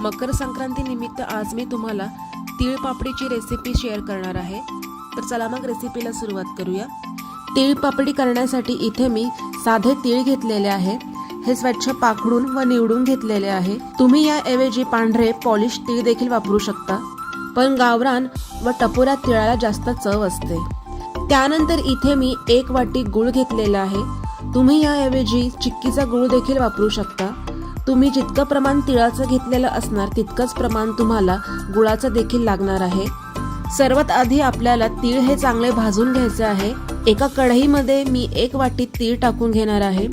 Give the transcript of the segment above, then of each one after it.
मकर संक्रांती निमित्त आज मी तुम्हाला तीळ पापडीची रेसिपी शेअर करणार आहे. तर चला मग रेसिपीला सुरुवात करूया. तीळ पापडी करण्यासाठी इथे मी साधे तीळ घेतलेले आहे. हे स्वच्छ पाखडून व निवडून घेतलेले आहे. तुम्ही याऐवजी पांढरे पॉलिश तीळ देखील वापरू शकता. पण गावरान व टपोऱ्या तिळाला जास्त चव असते. त्यानंतर इथे मी एक वाटी गूळ घेतलेला आहे. तुम्ही याऐवजी चिक्कीचा गूळ देखील वापरू शकता. तुम्ही जितकं प्रमाण तिळाचं घेतलेलं असणार तितकंच प्रमाण तुम्हाला गुळाचं देखील लागणार आहे. सर्वात आधी आपल्याला तीळ हे चांगले भाजून घ्यायचे आहे. एका कढईमध्ये मी एक वाटी तीळ टाकून घेणार आहे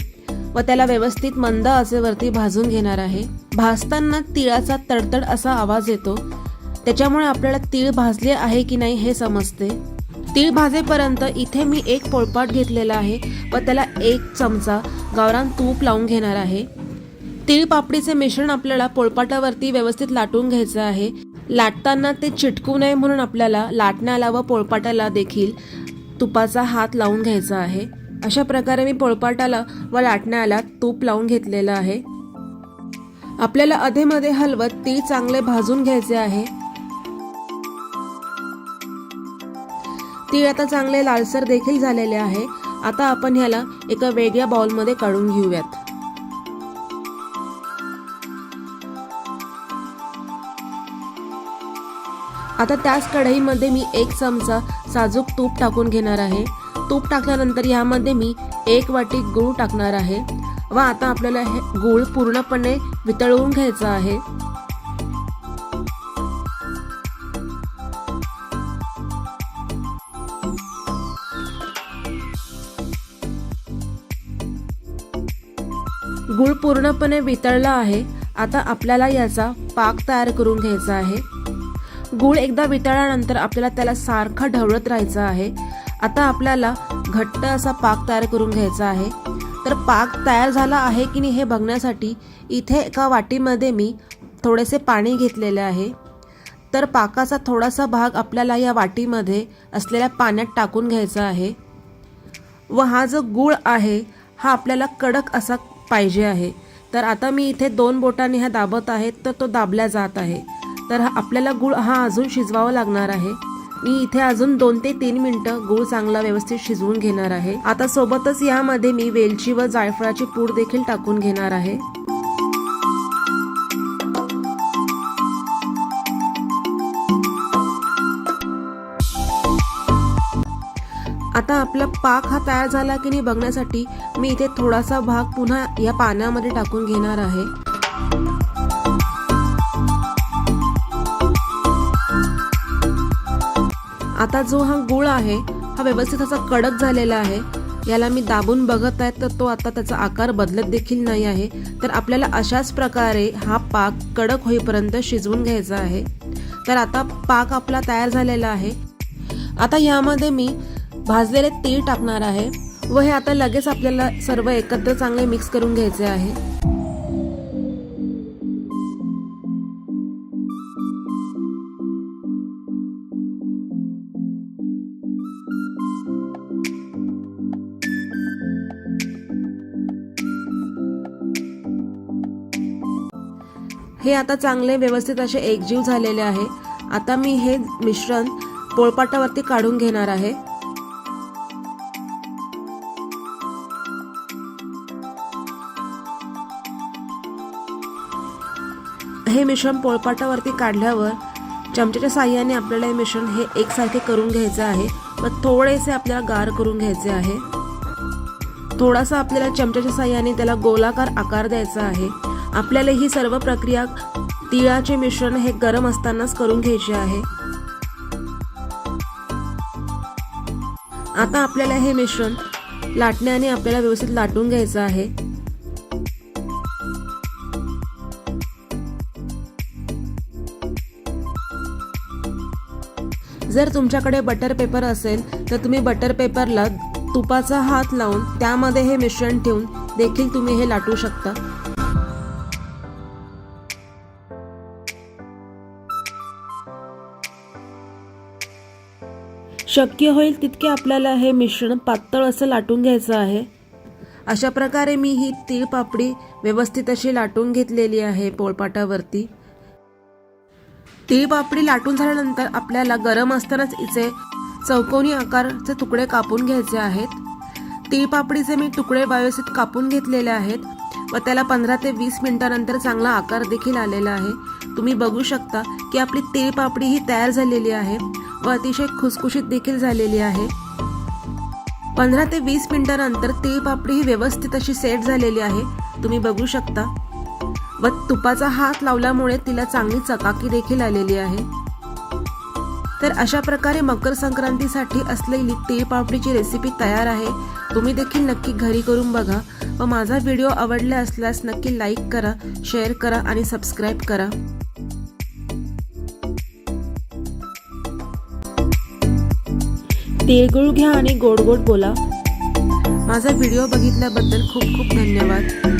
व त्याला व्यवस्थित मंद आचेवरती भाजून घेणार आहे. भाजताना तिळाचा तडतड असा आवाज येतो. त्याच्यामुळे आपल्याला तीळ भाजले आहे की नाही हे समजते. तीळ भाजेपर्यंत इथे मी एक पोळपाट घेतलेला आहे व त्याला एक चमचा गावरान तूप लावून घेणार आहे. तीळ पापडीचे मिश्रण आपल्याला पोळपाटावरती व्यवस्थित लाटून घ्यायचं आहे. लाटताना ते चिटकू नये म्हणून आपल्याला लाटण्याला व पोळपाटाला देखील तुपाचा हात लावून घ्यायचा आहे. अशा प्रकारे मी पोळपाटाला व लाटण्याला तूप लावून घेतलेलं आहे. आपल्याला अधेमध्ये हलवत तीळ चांगले भाजून घ्यायचे आहे. तीळ आता चांगले लालसर देखील झालेले आहे. आता आपण ह्याला एका वेगळ्या बाउलमध्ये काढून घेऊयात. आता त्याच कढईमध्ये मी एक चमचा साजूक तूप टाकून घेणार आहे. तूप टाकल्यानंतर यामध्ये मी एक वाटी गूळ टाकणार आहे. व आता आपल्याला हे गूळ पूर्णपणे वितळवून घ्यायचं आहे. गूळ पूर्णपणे वितळला आहे. आता आपल्याला याचा पाक तयार करून घ्यायचा आहे. गूळ एकदा वितळल्यानंतर आपल्याला त्याला सारखा ढवळत राहायचं आहे. आता आपल्याला घट्ट असा पाक तयार करून घ्यायचा आहे. तर पाक तयार झाला आहे की नाही हे बघण्यासाठी इथे एका वाटीमध्ये मी थोडेसे पाणी घेतलेले आहे. तर पाकाचा थोडासा भाग आपल्याला या वाटीमध्ये असलेल्या पाण्यात टाकून घ्यायचा आहे. व हा जो गूळ आहे हा आपल्याला कडक असा पाहिजे आहे. तर आता मी इथे दोन बोटांनी हा दाबत आहे तर तो दाबला जात आहे. तर हा आपल्याला गूळ हा अजून शिजवावा लागणार आहे. मी इथे अजून दोन ते तीन मिनिटं गूळ चांगला व्यवस्थित शिजवून घेणार आहे. आता सोबतच यामध्ये मी वेलची व जायफळाची पूड देखील टाकून घेणार आहे. आता आपला पाक हा तयार झाला की नाही बघण्यासाठी मी इथे थोडासा भाग पुन्हा या पाण्यामध्ये टाकून घेणार आहे. आता जो हा गुळ आहे हा व्यवस्थित असा कडक झालेला आहे याला मी दाबून बघत आहे तर तो आता त्याचा आकार बदलत देखील नाही आहे. तर आपल्याला अशाच प्रकारे हा पाक कडक होईपर्यंत शिजवून घ्यायचा आहे. तर आता पाक आपला तयार झालेला आहे. आता यामध्ये मी भाजलेले तीळ टाकणार आहे व हे आता लगेच आपल्याला सर्व एकत्र चांगले मिक्स करून घ्यायचे आहे. हे आता चांगले व्यवस्थित असे एकजीव झालेले आहे. आता मी हे मिश्रण पोळपाटावरती काढून घेणार आहे. हे मिश्रण पोळपाटावरती काढल्यावर चमच्याच्या साह्याने आपल्याला हे मिश्रण हे एकसारखे करून घ्यायचं आहे. व थोडेसे आपल्याला गार करून घ्यायचे आहे. थोडासा आपल्याला चमच्याच्या साह्याने त्याला गोलाकार आकार द्यायचा आहे. आपल्याला ही सर्व प्रक्रिया तिळाचे मिश्रण हे गरम असतानाच करून घ्यायचे आहे. आता आपल्याला हे मिश्रण लाटण्याने आपल्याला व्यवस्थित लाटून घ्यायचं आहे. जर तुमच्याकडे बटर पेपर असेल तर तुम्ही बटर पेपरला तुपाचा हात लावून त्यामध्ये हे मिश्रण ठेवून देखील तुम्ही हे लाटू शकता. शक्य होईल तितके आपल्याला हे मिश्रण पातळ असं लाटून घ्यायचं आहे. अशा प्रकारे मी ही तीळ पापडी व्यवस्थित अशी लाटून घेतलेली आहे पोळपाटावरती. तीळ पापडी लाटून झाल्यानंतर आपल्याला गरम असतानाच इचे चौकोनी आकारचे तुकडे कापून घ्यायचे आहेत. तीळ पापडीचे मी तुकडे व्यवस्थित कापून घेतलेले आहेत व त्याला पंधरा ते वीस मिनिटानंतर चांगला आकार देखील आलेला आहे. तुम्ही बघू शकता की आपली तीळ पापडी ही तयार झालेली आहे. व अतिशय खुसखुशीत देखील झालेली आहे. पंधरा ते वीस मिनिटानंतर तीळ पापडी ही व्यवस्थित अशी सेट झालेली आहे. तुम्ही बघू शकता. व तुपाचा हात लावल्यामुळे तिला चांगली चकाकी देखील आलेली आहे. तर अशा प्रकारे मकर संक्रांतीसाठी असलेली तीळ पापडीची रेसिपी तयार आहे. तुम्ही देखील नक्की घरी करून बघा. व माझा व्हिडिओ आवडला असल्यास नक्की लाईक करा शेअर करा आणि सबस्क्राईब करा. तिळगुळ घ्या आणि गोड गोड बोला. माझा व्हिडिओ बघितल्याबद्दल खूप खूप धन्यवाद.